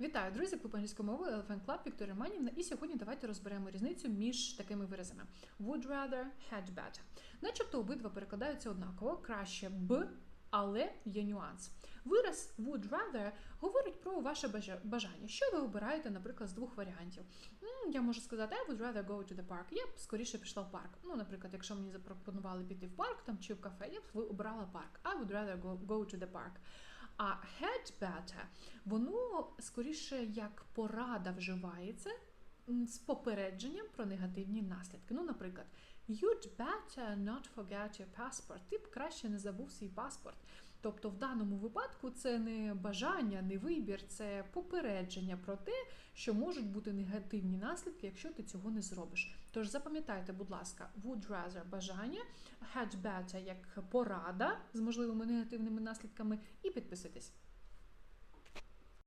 Вітаю, друзі! Клуб англійської мови Elephant Club Вікторія Манівна. І сьогодні давайте розберемо різницю між такими виразами: would rather, had better. Начебто обидва перекладаються однаково, краще б, але є нюанс. Вираз would rather говорить про ваше бажання. Що ви обираєте, наприклад, з двох варіантів? Я можу сказати, I would rather go to the park. Я б скоріше пішла в парк. Ну, наприклад, якщо мені запропонували піти в парк там чи в кафе, я б обрала парк. I would rather go, go to the park. А had better, воно скоріше як порада вживається з попередженням про негативні наслідки. Ну, наприклад, you'd better not forget your passport. Ти б краще не забув свій паспорт. Тобто, в даному випадку це не бажання, не вибір, це попередження про те, що можуть бути негативні наслідки, якщо ти цього не зробиш. Тож запам'ятайте, будь ласка, would rather бажання, had better як порада з можливими негативними наслідками, і підписуйтесь.